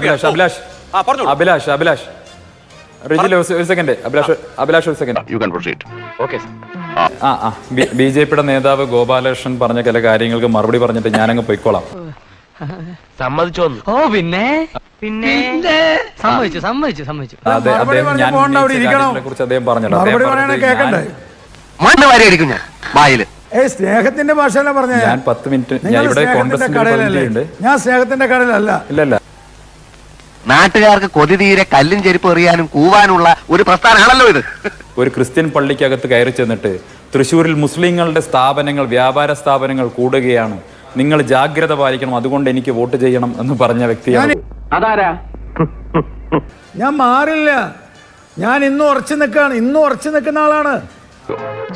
അഭിലാഷ് അഭിലാഷ്. അഭിലാഷ് അഭിലാഷ്. റിജിൽ ഒരു- ഒരു സെക്കൻഡ് അഭിലാഷ് അഭിലാഷ് ഒരു സെക്കൻഡ് യു കൺ പ്രൊസീഡ് ആ. ആ ബി ജെ പിയുടെ നേതാവ് ഗോപാലകൃഷ്ണൻ പറഞ്ഞ ചില കാര്യങ്ങൾക്ക് മറുപടി പറഞ്ഞിട്ട് ഞാനങ്ങ് പൊയ്ക്കോളാം. സമ്മതിച്ചോ ഓ പിന്നെ? പിന്നെ? സമ്മതിച്ചു സമ്മതിച്ചു സമ്മതിച്ചു. അതെ അദ്ദേഹം ഞാൻ കുറിച്ച് അദ്ദേഹം പറഞ്ഞല്ലോ. വായിൽ. സ്നേഹത്തിന്റെ ഭാഷയല്ല പറഞ്ഞ ഞാൻ പത്ത് മിനിറ്റ് ഞാൻ ഇവിടെ കോൺഗ്രസിന്റെ ഒരു ഞാൻ സ്നേഹത്തിന്റെ കടയിലല്ല. ഇല്ലല്ല. ഇല്ല നാട്ടുകാർക്ക് കൊതി തീരെ കല്ലും ചെരുപ്പ് എറിയാനും കൂവാനുള്ള ഒരു പ്രസ്ഥാനമാണല്ലോ ഇത്. ഒരു ക്രിസ്ത്യൻ പള്ളിക്കകത്ത് കയറി ചെന്നിട്ട് തൃശ്ശൂരിൽ മുസ്ലിങ്ങളുടെ സ്ഥാപനങ്ങൾ വ്യാപാര സ്ഥാപനങ്ങൾ കൂടുകയാണ്. നിങ്ങൾ ജാഗ്രത പാലിക്കണം അതുകൊണ്ട് എനിക്ക് വോട്ട് ചെയ്യണം എന്ന് പറഞ്ഞ വ്യക്തിയാണ് അതാരാ? ഞാൻ മാറില്ല. ഞാൻ ഇന്നും ഉറച്ചു നിൽക്കാണ് ഇന്നും ഉറച്ചു നിൽക്കുന്ന ആളാണ്.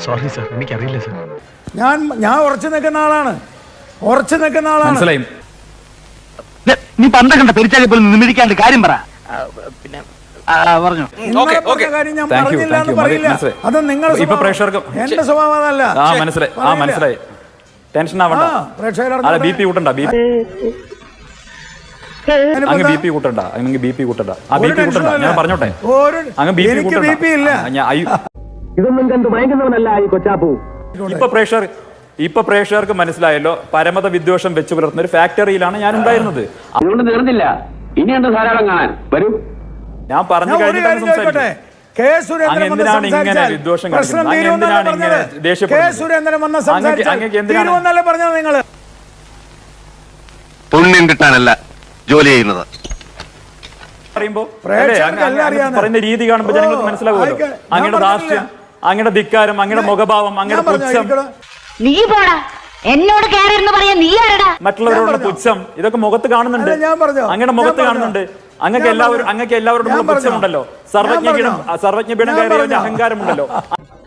സോറി സാർ എനിക്കറിയില്ല സാർ ഞാൻ ഞാൻ ഉറച്ചു നിൽക്കുന്ന ആളാണ്. ഉറച്ചു നിൽക്കുന്ന ആളാണ്. മനസ്സിലായി? നീ പന്ത കണ്ട പെരിച്ചാലി പോലും നിന്നിരിക്കാണ്ട് കാര്യം പറ. പിന്നെ പറഞ്ഞു. അത് ഇപ്പൊ പ്രേക്ഷകർക്ക് എന്റെ സ്വഭാവം അതല്ല ആ മനസ്സിലായി. ആ. മനസ്സിലായി. ടെൻഷൻ ആവണ്ട. ആ, പ്രേക്ഷകർ അല്ല ബി പി കൂട്ടണ്ട ബി അതിനിപ്പോ അങ്ങ് എന്താ? ബി പി കൂട്ടണ്ട അങ്ങ് ബി പി കൂട്ടണ്ട. ആ ബി ഒരു പി കൂട്ടണ്ട ഞാൻ ഇല്ല. പറഞ്ഞോട്ടെ? ഒരു അങ്ങ് ബി പി കൂട്ടണ്ട. ഇല്ല. ഞാൻ അയ്യോ. ഇതൊന്നും കണ്ട് മയങ്ങുന്നവനല്ല ഈ കൊച്ചാപ്പു. ഇപ്പൊ പ്രേക്ഷകർ ഇപ്പൊ പ്രേക്ഷകർക്ക് മനസ്സിലായല്ലോ പരമത വിദ്വേഷം വെച്ച് പുലർത്തുന്ന ഒരു ഫാക്ടറിയിലാണ് ഞാൻ ഉണ്ടായിരുന്നത് അതുകൊണ്ട് തീർന്നില്ല ഇനിയുണ്ട് ധാരാളം കാണാൻ? വരൂ. ഞാൻ പറഞ്ഞു കെ സുരേന്ദ്രൻ വന്ന് സംസാരിച്ചാൽ പ്രശ്നം തീരുമെന്നല്ലേ പറഞ്ഞത്? കെ? സുരേന്ദ്രൻ വന്ന് സംസാരിച്ചാൽ പറഞ്ഞത് നിങ്ങൾ? പുണ്യം കിട്ടാനല്ല ജോലി ചെയ്യുന്നത്. പറയുമ്പോ. പറയുന്ന രീതി കാണുമ്പോ ജനങ്ങൾക്ക് മനസ്സിലാവുമല്ലോ. അങ്ങയുടെ. ധാർഷ്ട്യം അങ്ങയുടെ ധിക്കാരം അങ്ങയുടെ മുഖഭാവം അങ്ങയുടെ പുച്ഛം. നീ പോടാ എന്നോട് കയറിയെന്ന് പറയാ നീ ആരടാ മറ്റുള്ളവരോടുള്ള പുച്ഛം ഇതൊക്കെ മുഖത്ത് കാണുന്നുണ്ട് അല്ല, ഞാൻ പറഞ്ഞോ? അങ്ങയുടെ ഞാൻ മുഖത്ത് പറഞ്ഞോ? കാണുന്നുണ്ട് അങ്ങക്ക് ഞാൻ എല്ലാവരും പറഞ്ഞോ? അങ്ങക്ക് എല്ലാവരോടും ഞാൻ പുച്ഛം പറഞ്ഞോ? ഉണ്ടല്ലോ ഞാൻ സർവജ്ഞപീഠം പറഞ്ഞോ? ഞാൻ കയറിയ പറഞ്ഞോ? അഹങ്കാരമുണ്ടല്ലോ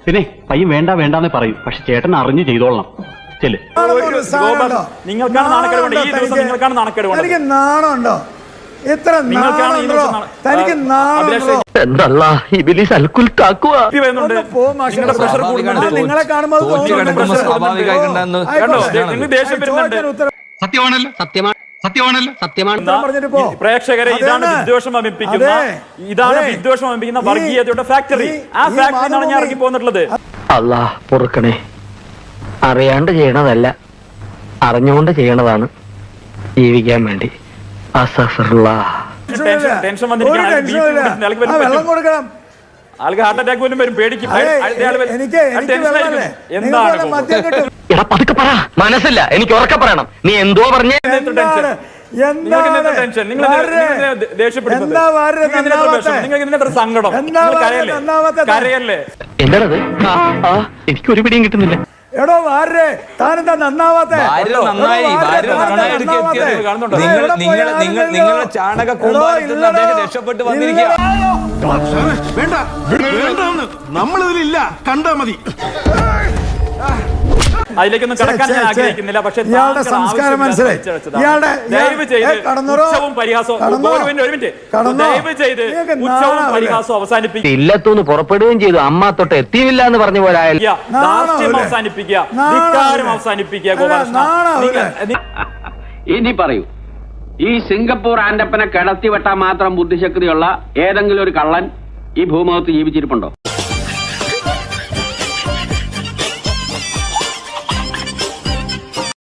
പിന്നെ പയ്യൻ വേണ്ട വേണ്ടെന്ന് പറയും പക്ഷെ ചേട്ടൻ അറിഞ്ഞു ചെയ്തോളണം ചെൽ നിങ്ങൾക്കാണ് നാണക്കേട് വേണ്ടത്. ഈ ദിവസം നിങ്ങൾക്കാണ് നാണക്കേട് വേണ്ടത്. എനിക്ക് നാണമുണ്ടോ ഇത്ര തനിക്ക്. നിങ്ങളെ കാണുമ്പോൾ സത്യമാണല്ലോ സത്യമാണ് സത്യമാണല്ലോ സത്യമാണ് പ്രേക്ഷകരെ ഇതാണ് വിദ്വേഷം അമിപ്പിക്കുന്ന ഇതാണ് വിദ്വേഷം അമിപ്പിക്കുന്ന വർഗീയതയുടെ ഫാക്ടറി ആ ഫാക്ടറിയാണ് ഞാൻ ഇറങ്ങി പോന്നിട്ടുള്ളത്. അല്ലാ പൊറുക്കണേ. അറിയാണ്ട് ചെയ്യണതല്ല. അറിഞ്ഞുകൊണ്ട് ചെയ്യണതാണ് ജീവിക്കാൻ വേണ്ടി. ടെൻഷൻ ടെൻഷൻ വന്നിരിക്കുകയാണ് ആൾക്ക് ഹാർട്ട് അറ്റാക്ക് പോലും വരും. പേടിക്കും. മനസ്സില്ല. എനിക്ക് ഉറക്കെ പറയണം. നീ എന്തോ പറഞ്ഞേ? സങ്കടം. കരയല്ലേ? എന്താണത്? എനിക്കൊരു പിടിയും കിട്ടുന്നില്ല. എടോ വാരേ താനെന്താ നന്നാവാത്തെ? നിങ്ങളുടെ ചാണക രക്ഷപ്പെട്ട് വന്നിരിക്കുക നമ്മളിതിലില്ല കണ്ടാ മതി. അതിലേക്കൊന്നും കടക്കാൻ ഞാൻ. ആഗ്രഹിക്കുന്നില്ല. പക്ഷേ ഇയാളുടെ താങ്കൾ സംസ്കാരം ആവശ്യമില്ലാതെ മനസ്സിലായി. ഇയാളുടെ- ദയവ് ചെയ്ത് ഉച്ചവും പരിഹാസവും കടന്നോ? ഒരു മിനിറ്റ് ഒരു മിനിറ്റ്. കടന്നോ? ദയവ് ചെയ്ത് ഉച്ചവും പരിഹാസവും അവസാനിപ്പിക്കുക ഇല്ലത്തൂന്ന് പുറപ്പെടുകയും ചെയ്തു. അമ്മ തൊട്ട് എത്തിയില്ല എന്ന് പറഞ്ഞ പോലെ അവസാനിപ്പിക്കുക? ധിക്കാരം അവസാനിപ്പിക്കുക ഗോപാലകൃഷ്ണ. ഇനി പറയൂ. ഈ സിംഗപ്പൂർ ആൻഡപ്പനെ കിടത്തി വെട്ടാൻ മാത്രം ബുദ്ധിശക്തിയുള്ള ഏതെങ്കിലും ഒരു കള്ളൻ ഈ ഭൂമുഖത്ത് ജീവിച്ചിരിപ്പുണ്ടോ?